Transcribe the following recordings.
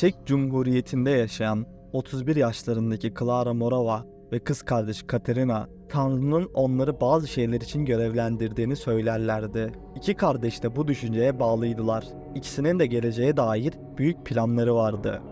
Çek Cumhuriyeti'nde yaşayan 31 yaşlarındaki Clara Morava ve kız kardeşi Katerina, Tanrı'nın onları bazı şeyler için görevlendirdiğini söylerlerdi. İki kardeş de bu düşünceye bağlıydılar. İkisinin de geleceğe dair büyük planları vardı.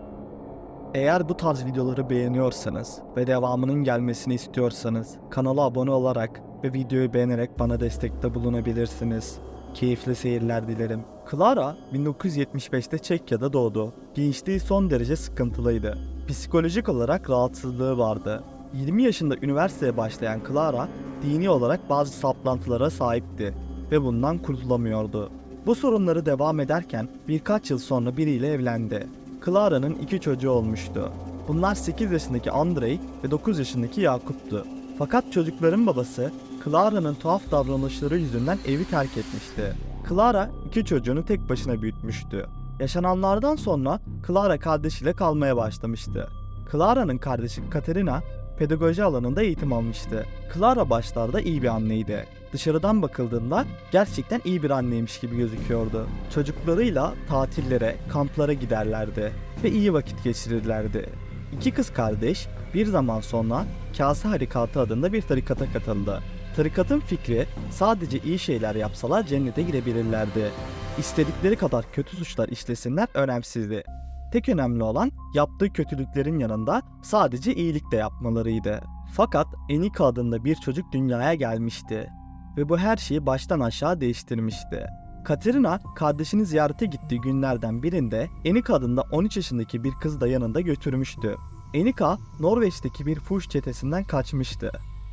Eğer bu tarz videoları beğeniyorsanız ve devamının gelmesini istiyorsanız kanala abone olarak ve videoyu beğenerek bana destekte bulunabilirsiniz. Keyifli seyirler dilerim. Clara 1975'te Çekya'da doğdu. Gençliği son derece sıkıntılıydı. Psikolojik olarak rahatsızlığı vardı. 20 yaşında üniversiteye başlayan Clara, dini olarak bazı saplantılara sahipti ve bundan kurtulamıyordu. Bu sorunları devam ederken birkaç yıl sonra biriyle evlendi. Clara'nın iki çocuğu olmuştu. Bunlar 8 yaşındaki Andrei ve 9 yaşındaki Yakup'tu. Fakat çocukların babası Clara'nın tuhaf davranışları yüzünden evi terk etmişti. Clara iki çocuğunu tek başına büyütmüştü. Yaşananlardan sonra Clara kardeşiyle kalmaya başlamıştı. Clara'nın kardeşi Katerina pedagoji alanında eğitim almıştı. Clara başlarda iyi bir anneydi. Dışarıdan bakıldığında gerçekten iyi bir anneymiş gibi gözüküyordu. Çocuklarıyla tatillere, kamplara giderlerdi ve iyi vakit geçirirlerdi. İki kız kardeş bir zaman sonra Kase Harikatı adında bir tarikata katıldı. Tarikatın fikri sadece iyi şeyler yapsalar cennete girebilirlerdi. İstedikleri kadar kötü suçlar işlesinler önemsizdi. Tek önemli olan yaptığı kötülüklerin yanında sadece iyilik de yapmalarıydı. Fakat Enika adında bir çocuk dünyaya gelmişti ve bu her şeyi baştan aşağı değiştirmişti. Katerina kardeşini ziyarete gittiği günlerden birinde Enika adında 13 yaşındaki bir kız da yanında götürmüştü. Enika Norveç'teki bir fuş çetesinden kaçmıştı.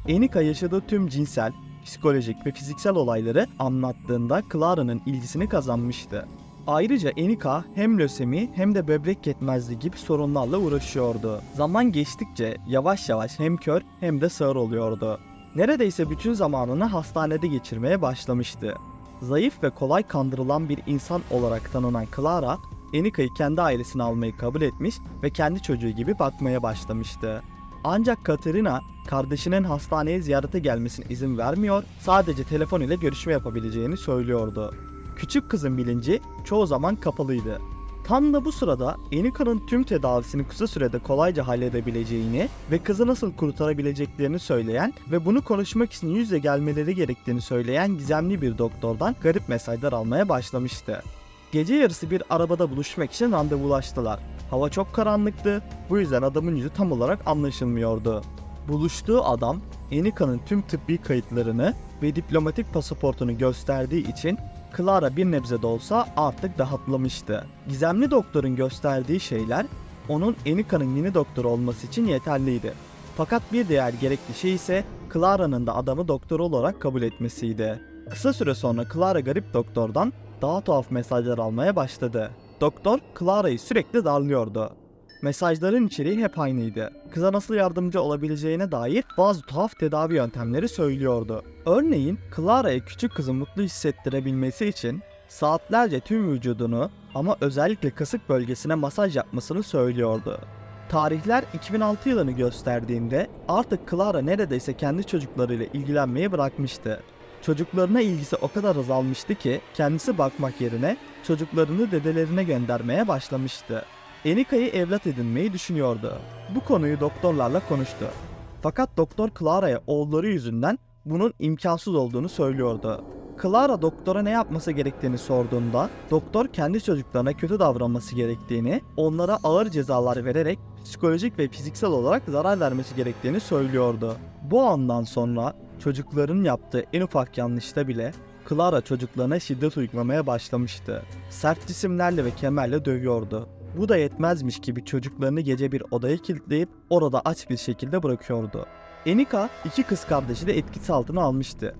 Enika yaşadığı tüm cinsel, psikolojik ve fiziksel olayları anlattığında Clara'nın ilgisini kazanmıştı. Ayrıca Enika hem lösemi hem de böbrek yetmezliği gibi sorunlarla uğraşıyordu. Zaman geçtikçe yavaş yavaş hem kör hem de sağır oluyordu. Neredeyse bütün zamanını hastanede geçirmeye başlamıştı. Zayıf ve kolay kandırılan bir insan olarak tanınan Clara, Enika'yı kendi ailesine almayı kabul etmiş ve kendi çocuğu gibi bakmaya başlamıştı. Ancak Katerina kardeşinin hastaneye ziyarete gelmesine izin vermiyor, sadece telefon ile görüşme yapabileceğini söylüyordu. Küçük kızın bilinci çoğu zaman kapalıydı. Tam da bu sırada Enika'nın tüm tedavisini kısa sürede kolayca halledebileceğini ve kızı nasıl kurtarabileceklerini söyleyen ve bunu konuşmak için yüzle gelmeleri gerektiğini söyleyen gizemli bir doktordan garip mesajlar almaya başlamıştı. Gece yarısı bir arabada buluşmak için randevulaştılar. Hava çok karanlıktı, bu yüzden adamın yüzü tam olarak anlaşılmıyordu. Buluştuğu adam Enika'nın tüm tıbbi kayıtlarını ve diplomatik pasaportunu gösterdiği için Clara bir nebze de olsa artık rahatlamıştı. Gizemli doktorun gösterdiği şeyler onun Enika'nın yeni doktor olması için yeterliydi. Fakat bir diğer gerekli şey ise Clara'nın da adamı doktor olarak kabul etmesiydi. Kısa süre sonra Clara garip doktordan daha tuhaf mesajlar almaya başladı. Doktor Clara'yı sürekli darlıyordu. Mesajların içeriği hep aynıydı. Kıza nasıl yardımcı olabileceğine dair bazı tuhaf tedavi yöntemleri söylüyordu. Örneğin Clara'ya küçük kızı mutlu hissettirebilmesi için saatlerce tüm vücudunu ama özellikle kasık bölgesine masaj yapmasını söylüyordu. Tarihler 2006 yılını gösterdiğinde artık Clara neredeyse kendi çocuklarıyla ilgilenmeyi bırakmıştı. Çocuklarına ilgisi o kadar azalmıştı ki kendisi bakmak yerine çocuklarını dedelerine göndermeye başlamıştı. Enika'yı evlat edinmeyi düşünüyordu. Bu konuyu doktorlarla konuştu. Fakat doktor Clara'ya oğulları yüzünden bunun imkansız olduğunu söylüyordu. Clara doktora ne yapması gerektiğini sorduğunda doktor kendi çocuklarına kötü davranması gerektiğini, onlara ağır cezalar vererek psikolojik ve fiziksel olarak zarar vermesi gerektiğini söylüyordu. Bu andan sonra çocukların yaptığı en ufak yanlışta bile Clara çocuklarına şiddet uygulamaya başlamıştı. Sert cisimlerle ve kemerle dövüyordu. Bu da yetmezmiş gibi çocuklarını gece bir odaya kilitleyip orada aç bir şekilde bırakıyordu. Enika iki kız kardeşi de etkisi altına almıştı.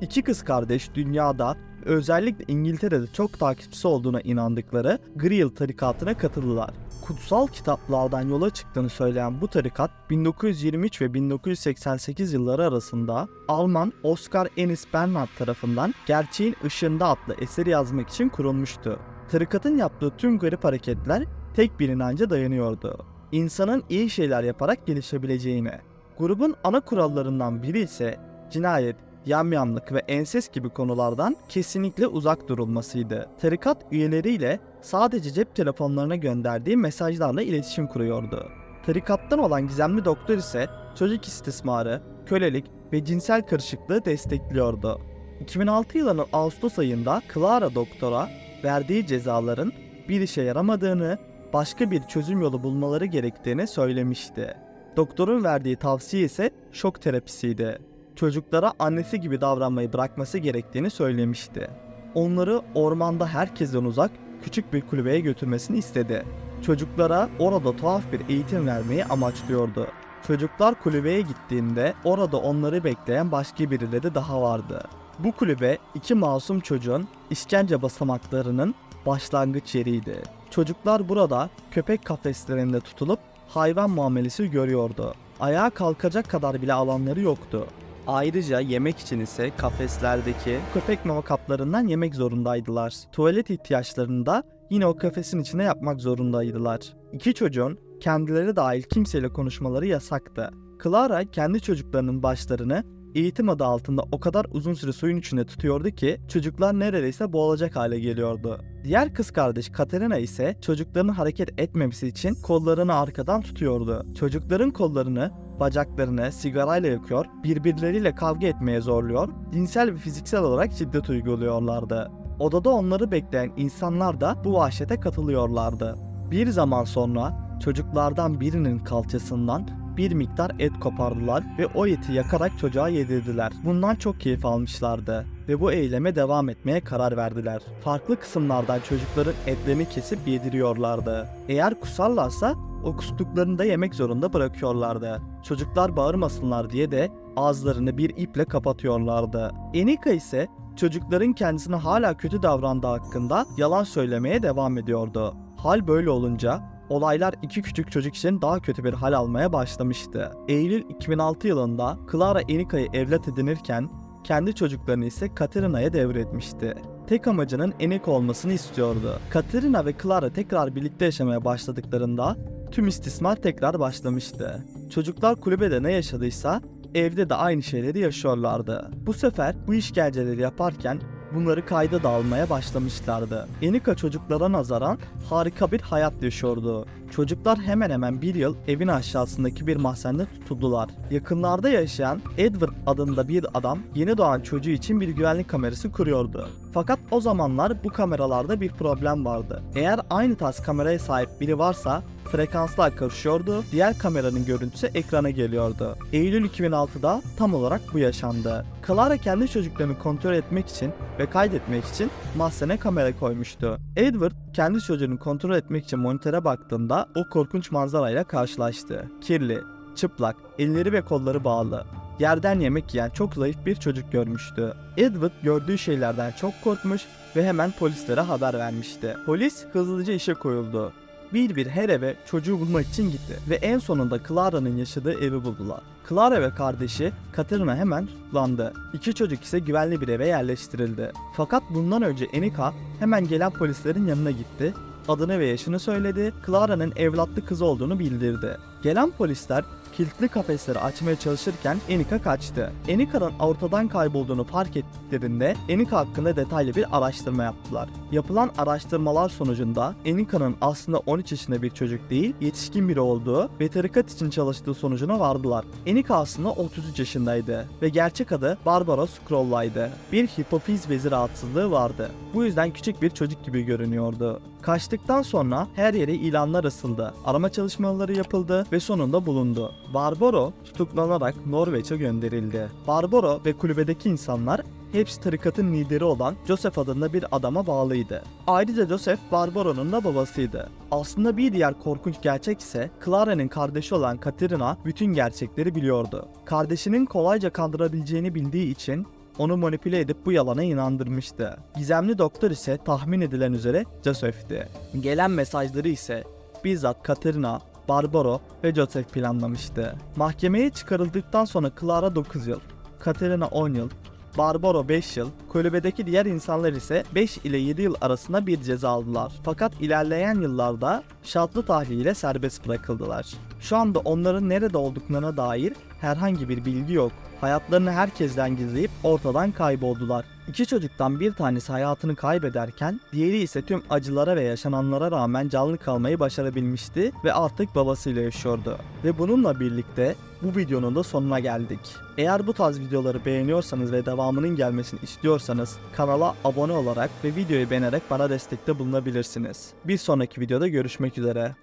İki kız kardeş dünyada özellikle İngiltere'de çok takipçisi olduğuna inandıkları Grial tarikatına katıldılar. Kutsal kitaplardan yola çıktığını söyleyen bu tarikat 1923 ve 1988 yılları arasında Alman Oscar Ennis Bernhard tarafından Gerçeğin Işığında adlı eseri yazmak için kurulmuştu. Tarikatın yaptığı tüm garip hareketler tek bir inanca dayanıyordu. İnsanın iyi şeyler yaparak gelişebileceğine. Grubun ana kurallarından biri ise cinayet, yamyamlık ve enses gibi konulardan kesinlikle uzak durulmasıydı. Tarikat üyeleriyle sadece cep telefonlarına gönderdiği mesajlarla iletişim kuruyordu. Tarikattan olan gizemli doktor ise çocuk istismarı, kölelik ve cinsel karışıklığı destekliyordu. 2006 yılının Ağustos ayında Clara doktora verdiği cezaların bir işe yaramadığını, başka bir çözüm yolu bulmaları gerektiğini söylemişti. Doktorun verdiği tavsiye ise şok terapisiydi. Çocuklara annesi gibi davranmayı bırakması gerektiğini söylemişti. Onları ormanda herkesten uzak küçük bir kulübeye götürmesini istedi. Çocuklara orada tuhaf bir eğitim vermeyi amaçlıyordu. Çocuklar kulübeye gittiğinde orada onları bekleyen başka birileri daha vardı. Bu kulübe iki masum çocuğun işkence basamaklarının başlangıç yeriydi. Çocuklar burada köpek kafeslerinde tutulup hayvan muamelesi görüyordu. Ayağa kalkacak kadar bile alanları yoktu. Ayrıca yemek için ise kafeslerdeki köpek mama kaplarından yemek zorundaydılar. Tuvalet ihtiyaçlarını da yine o kafesin içine yapmak zorundaydılar. İki çocuğun kendileri dahil kimseyle konuşmaları yasaktı. Clara kendi çocuklarının başlarını eğitim adı altında o kadar uzun süre suyun içinde tutuyordu ki çocuklar neredeyse boğulacak hale geliyordu. Diğer kız kardeş Katerina ise çocukların hareket etmemesi için kollarını arkadan tutuyordu. Çocukların kollarını, bacaklarını sigarayla yakıyor, birbirleriyle kavga etmeye zorluyor, cinsel ve fiziksel olarak şiddet uyguluyorlardı. Odada onları bekleyen insanlar da bu vahşete katılıyorlardı. Bir zaman sonra çocuklardan birinin kalçasından bir miktar et kopardılar ve o eti yakarak çocuğa yedirdiler. Bundan çok keyif almışlardı ve bu eyleme devam etmeye karar verdiler. Farklı kısımlardan çocukların etlerini kesip yediriyorlardı. Eğer kusarlarsa o kustuklarını da yemek zorunda bırakıyorlardı. Çocuklar bağırmasınlar diye de ağızlarını bir iple kapatıyorlardı. Enika ise çocukların kendisine hala kötü davrandığı hakkında yalan söylemeye devam ediyordu. Hal böyle olunca olaylar iki küçük çocuk için daha kötü bir hal almaya başlamıştı. Eylül 2006 yılında Clara Enika'yı evlat edinirken kendi çocuklarını ise Katerina'ya devretmişti. Tek amacının Enika olmasını istiyordu. Katerina ve Clara tekrar birlikte yaşamaya başladıklarında tüm istismar tekrar başlamıştı. Çocuklar kulübede ne yaşadıysa evde de aynı şeyleri yaşıyorlardı. Bu sefer bu işkenceleri yaparken bunları kayda da almaya başlamışlardı. Enika çocuklara nazaran harika bir hayat yaşıyordu. Çocuklar hemen hemen bir yıl evin aşağısındaki bir mahzende tutuldular. Yakınlarda yaşayan Edward adında bir adam yeni doğan çocuğu için bir güvenlik kamerası kuruyordu. Fakat o zamanlar bu kameralarda bir problem vardı. Eğer aynı tarz kameraya sahip biri varsa frekanslar karışıyordu, diğer kameranın görüntüsü ekrana geliyordu. Eylül 2006'da tam olarak bu yaşandı. Clara kendi çocuklarını kontrol etmek için ve kaydetmek için mahzene kamera koymuştu. Edward kendi çocuğunu kontrol etmek için monitöre baktığında o korkunç manzarayla karşılaştı. Kirli, çıplak, elleri ve kolları bağlı. Yerden yemek yiyen çok zayıf bir çocuk görmüştü. Edward gördüğü şeylerden çok korkmuş ve hemen polislere haber vermişti. Polis hızlıca işe koyuldu. Bir bir her eve çocuğu bulmak için gitti ve en sonunda Clara'nın yaşadığı evi buldular. Clara ve kardeşi Katerina hemen tutuklandı. İki çocuk ise güvenli bir eve yerleştirildi. Fakat bundan önce Enika hemen gelen polislerin yanına gitti adını ve yaşını söyledi, Clara'nın evlatlı kızı olduğunu bildirdi. Gelen polisler kilitli kafesleri açmaya çalışırken Enika kaçtı. Enika'nın ortadan kaybolduğunu fark ettiklerinde Enika hakkında detaylı bir araştırma yaptılar. Yapılan araştırmalar sonucunda Enika'nın aslında 13 yaşında bir çocuk değil, yetişkin biri olduğu ve tarikat için çalıştığı sonucuna vardılar. Enika aslında 33 yaşındaydı ve gerçek adı Barbaros Scroll'laydı. Bir hipofiz bezi rahatsızlığı vardı. Bu yüzden küçük bir çocuk gibi görünüyordu. Kaçtıktan sonra her yere ilanlar asıldı. Arama çalışmaları yapıldı ve sonunda bulundu. Barbaro tutuklanarak Norveç'e gönderildi. Barbaro ve kulübedeki insanlar hepsi tarikatın lideri olan Joseph adında bir adama bağlıydı. Ayrıca Joseph Barbaro'nun da babasıydı. Aslında bir diğer korkunç gerçek ise Clara'nın kardeşi olan Katerina bütün gerçekleri biliyordu. Kardeşinin kolayca kandırabileceğini bildiği için onu manipüle edip bu yalana inandırmıştı. Gizemli doktor ise tahmin edilen üzere Joseph'ti. Gelen mesajları ise bizzat Katerina, Barbaro ve Joseph planlamıştı. Mahkemeye çıkarıldıktan sonra Clara 9 yıl, Katerina 10 yıl, Barbaro 5 yıl, kulübedeki diğer insanlar ise 5 ile 7 yıl arasında bir ceza aldılar. Fakat ilerleyen yıllarda şartlı tahliye ile serbest bırakıldılar. Şu anda onların nerede olduklarına dair herhangi bir bilgi yok. Hayatlarını herkesten gizleyip ortadan kayboldular. İki çocuktan bir tanesi hayatını kaybederken diğeri ise tüm acılara ve yaşananlara rağmen canlı kalmayı başarabilmişti ve artık babasıyla yaşıyordu. Ve bununla birlikte bu videonun da sonuna geldik. Eğer bu tarz videoları beğeniyorsanız ve devamının gelmesini istiyorsanız kanala abone olarak ve videoyu beğenerek bana destekte bulunabilirsiniz. Bir sonraki videoda görüşmek üzere.